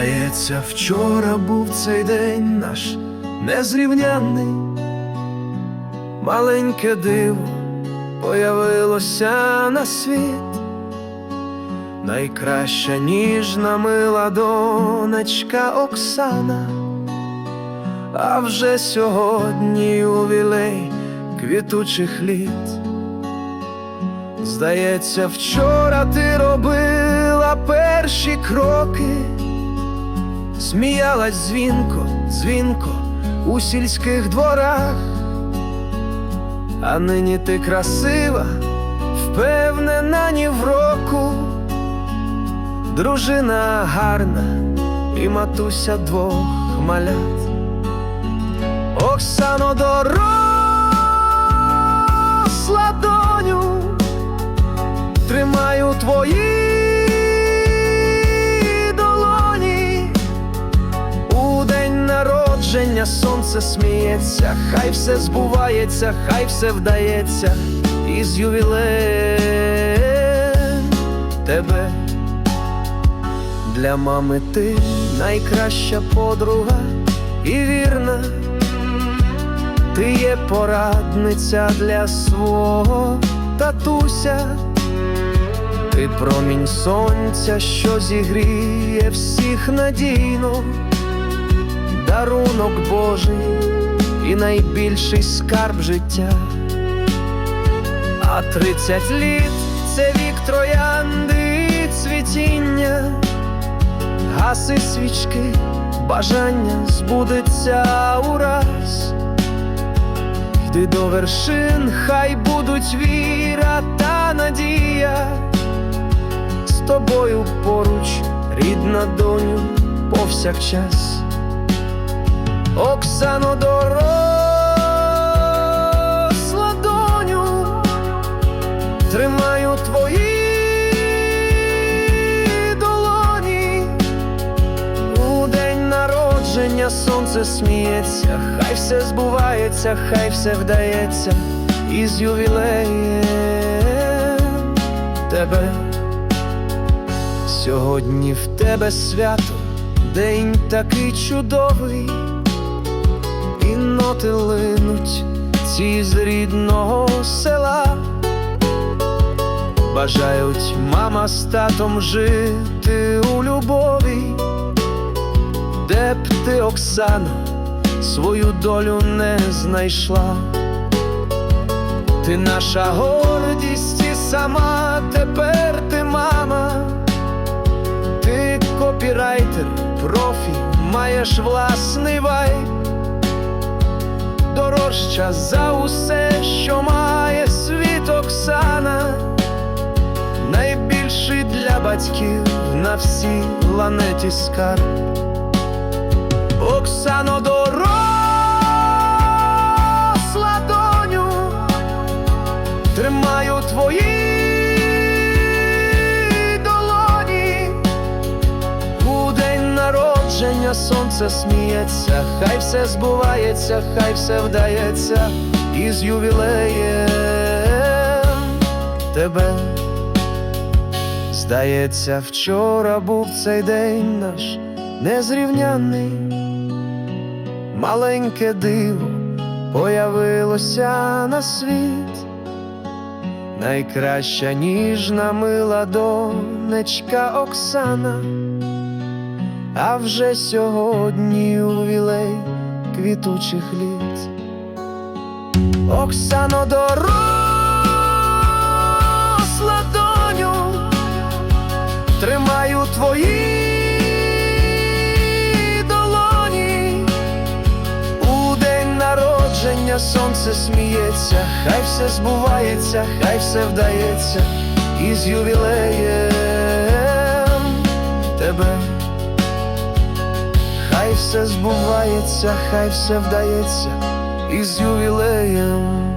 Здається, вчора був цей день наш незрівнянний, маленьке диво появилося на світ, найкраща ніжна мила донечка Оксана, а вже сьогодні ювілей квітучих літ. Здається, вчора ти робила перші кроки, сміялась дзвінко, дзвінко у сільських дворах, а нині ти красива, впевнена ні в року, дружина гарна і матуся двох малят. Оксано доросла народження сонце сміється, хай все збувається, хай все вдається, і з ювілеєм тебе. Для мами ти найкраща подруга і вірна. Ти є порадниця для свого татуся, ти промінь сонця, що зігріє всіх надійно, дарунок Божий і найбільший скарб життя. А тридцять літ це вік троянди і цвітіння, гаси свічки, бажання збудеться ураз. Йди до вершин, хай будуть віра та надія, з тобою поруч, рідна доню, повсякчас. Оксано доросла доню, тримаю твої долоні. У день народження сонце сміється, хай все збувається, хай все вдається, і з ювілеєм тебе. Сьогодні в тебе свято, день такий чудовий, і ноти линуть ці з рідного села. Бажають мама з татом жити у любові, де б ти, Оксана, свою долю не знайшла. Ти наша гордість і сама тепер ти мама, ти копірайтер, профі, маєш власний вайб, дорожча за усе, що має світ Оксана найбільший для батьків на всій планеті скарб. Оксано доросла доню, тримаю твої сонце сміється, хай все збувається, хай все вдається, і з ювілеєм. Тебе. Здається, вчора був цей день наш незрівнянний, маленьке диво появилося на світ, найкраща ніжна мила донечка Оксана, а вже сьогодні ювілей квітучих літ. Оксано доросла доню, тримаю твої долоні. У день народження сонце сміється, хай все збувається, хай все вдається, і з ювілеєм тебе. Хай все збувається, хай все вдається, із ювілеєм